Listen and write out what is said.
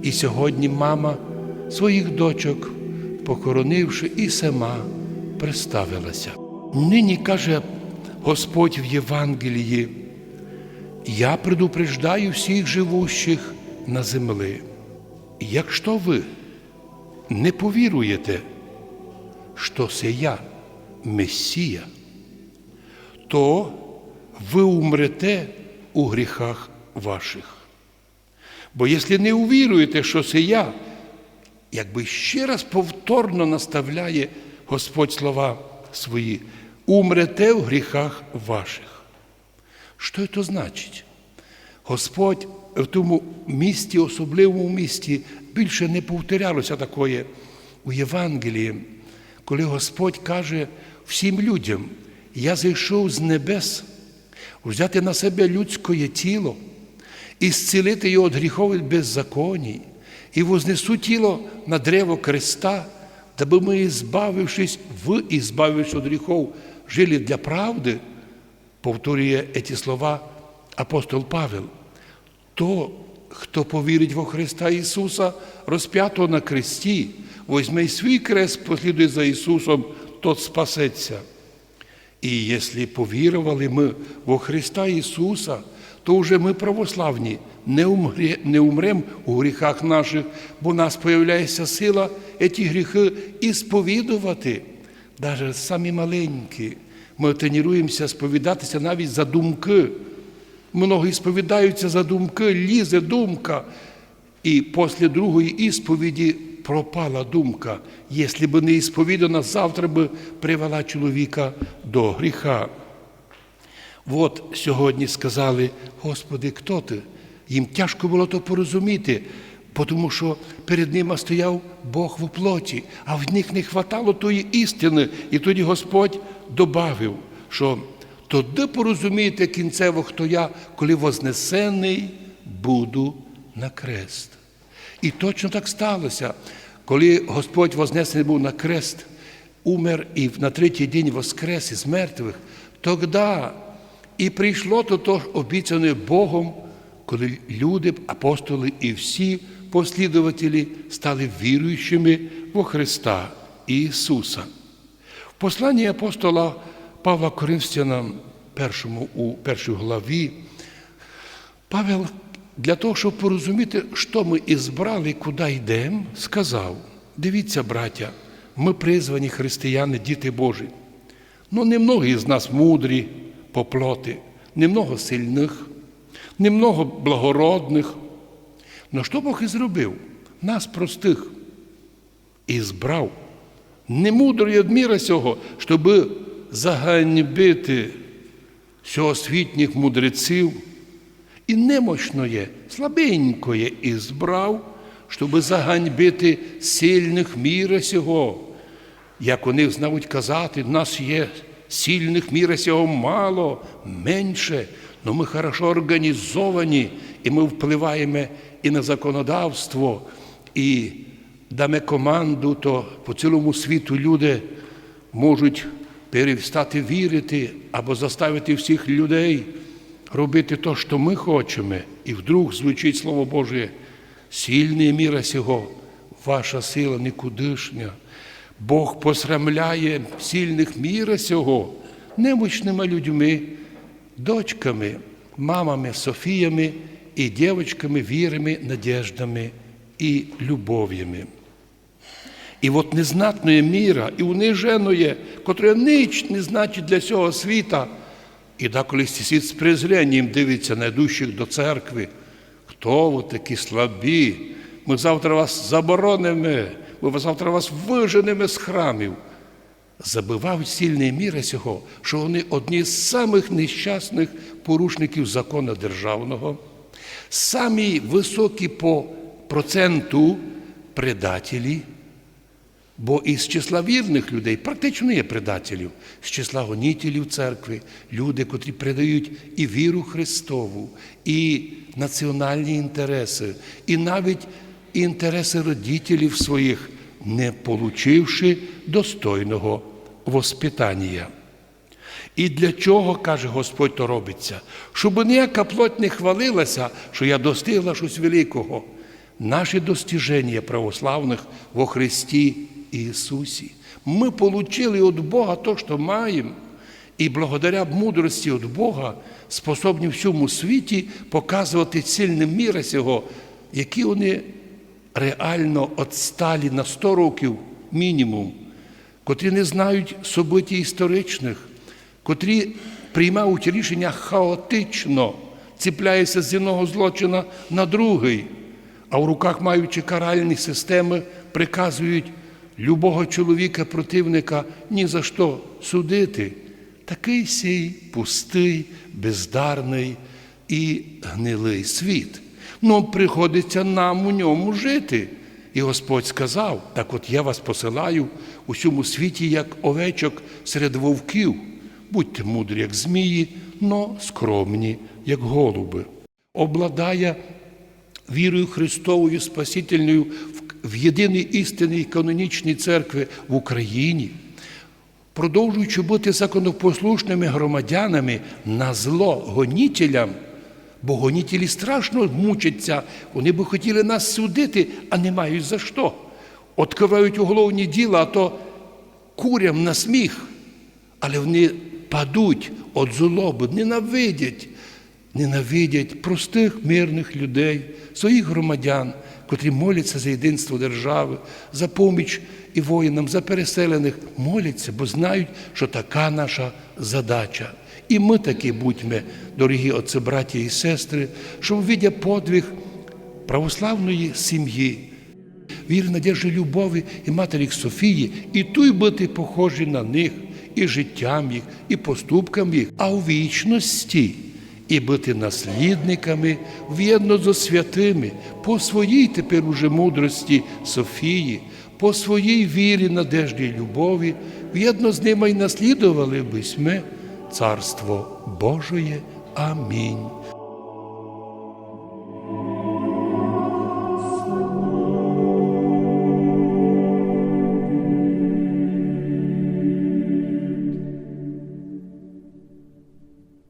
І сьогодні мама своїх дочок, похоронивши, і сама представилася. Нині каже Господь в Євангелії, я предупреждаю всіх живущих на землі. Якщо ви не повіруєте, що це я Месія, то ви умрете у гріхах ваших. Бо якщо не увіруєте, що це я, якби ще раз повторно наставляє Господь слова свої, умрете в гріхах ваших. Що це значить? Господь в тому місті, особливому місті, більше не повторялося такое у Євангелії, коли Господь каже всім людям, я зайшов з небес взяти на себе людське тіло і зцілити його від гріхових беззаконій, і вознесу тіло на древо креста, даби ми, збавившись в і збавившись від гріхов, жили для правди, повторює ці слова апостол Павел. То, хто повірить во Христа Ісуса, розп'ятого на кресті, возьме свій крест, послідує за Ісусом, тот спасеться. І якщо повірували ми во Христа Ісуса, то вже ми православні, не, умре, не умрем у гріхах наших, бо в нас появляється сила ці гріхи і сповідувати, навіть самі маленькі. Ми тренуємося сповідатися навіть за думки. Многі сповідаються за думки, лізе думка. І після другої ісповіді пропала думка. Якщо б не ісповідана, завтра би привела чоловіка до гріха. От сьогодні сказали, Господи, хто ти? Їм тяжко було то порозуміти, тому що перед ними стояв Бог в плоті, а в них не хватало тої істини. І тоді Господь добавив, що тоді порозумієте кінцево, хто я, коли вознесений буду на крест. І точно так сталося, коли Господь вознесений був на крест, умер і на третій день воскрес із мертвих, тоді і прийшло то, то обіцяне Богом, коли люди, апостоли і всі послідователі стали віруючими во Христа Ісуса. В посланні апостола Павла Коринфянам, першому у першій главі, Павел для того, щоб порозуміти, що ми ізбрали куди йдемо, сказав: дивіться, браття, ми призвані християни, діти Божі. Ну, немного з нас мудрі по немного сильних, немного благородних. Но що Бог і зробив? Нас простих і збрав, не мудрий від міра сього, щоб заганьбити всеосвітніх мудреців, і немощноє, слабенькоє і збрав, щоб заганьбити сильних міра сього. Як вони знають казати, в нас є сильних міра сього мало, менше, але ми хорошо організовані, і ми впливаємо і на законодавство, і даме команду, то по цілому світу люди можуть перестати вірити або заставити всіх людей робити те, що ми хочемо, і вдруг звучить Слово Боже, сильний міра сього, ваша сила нікудишня. Бог посрамляє сильних міра сього немощними людьми, дочками, мамами, Софіями і дівчатками, вірами, надіждами і любов'ями. І от незнатної міра і униженої, котре ніч не значить для цього світа, і деколи світ з презренням дивиться на йдущих до церкви. Хто ви такі слабі? Ми завтра вас заборонимо, ми завтра вас виженемо з храмів. Забивають сильні міри цього, що вони одні з самих нещасних порушників закону державного, самі високі по проценту предателі. Бо із числа вірних людей практично є предателів, з числа гонітелів церкви, люди, котрі передають і віру Христову, і національні інтереси, і навіть інтереси родителів своїх, не получивши достойного воспитання. І для чого, каже Господь, то робиться? Щоб ніяка плоть не хвалилася, що я достигла щось великого. наші достиження православних во Христі Ісусі. Ми получили від Бога то, що маємо, і благодаря мудрості від Бога способні всьому світі показувати сильним міра сього, які вони реально отсталі на 100 років мінімум, котрі не знають событій історичних, котрі приймають рішення хаотично, ціпляються з одного злочина на другий, а в руках маючи каральні системи, приказують любого чоловіка, противника ні за що судити. Такий сій пустий, бездарний і гнилий світ. Ну, приходиться нам у ньому жити. І Господь сказав: так от я вас посилаю у всьому світі, як овечок серед вовків. Будьте мудрі, як змії, но скромні, як голуби. Обладає вірою Христовою Спасительною в- єдиній істинній канонічній церкві в Україні, продовжуючи бути законопослушними громадянами на зло гонітелям, бо гонітелі страшно мучаться, вони би хотіли нас судити, а не мають за що. Откривають уголовні діла, а то курям на сміх, але вони падуть від злоби, ненавидять, ненавидять простих мирних людей, своїх громадян, котрі моляться за єдинство держави, за поміч і воїнам, за переселених, моляться, бо знають, що така наша задача. І ми такі будьмо, дорогі отці, браті і сестри, щоб видя подвиг православної сім'ї, віри, надежди, любові і матері Софії, і туй бути похожі на них, і життям їх, і поступкам їх, а у вічності і бути наслідниками в'єдно зо святими, по своїй тепер уже мудрості Софії, по своїй вірі, надежді і любові, в'єдно з ними й наслідували би ми Царство Божоє. Амінь.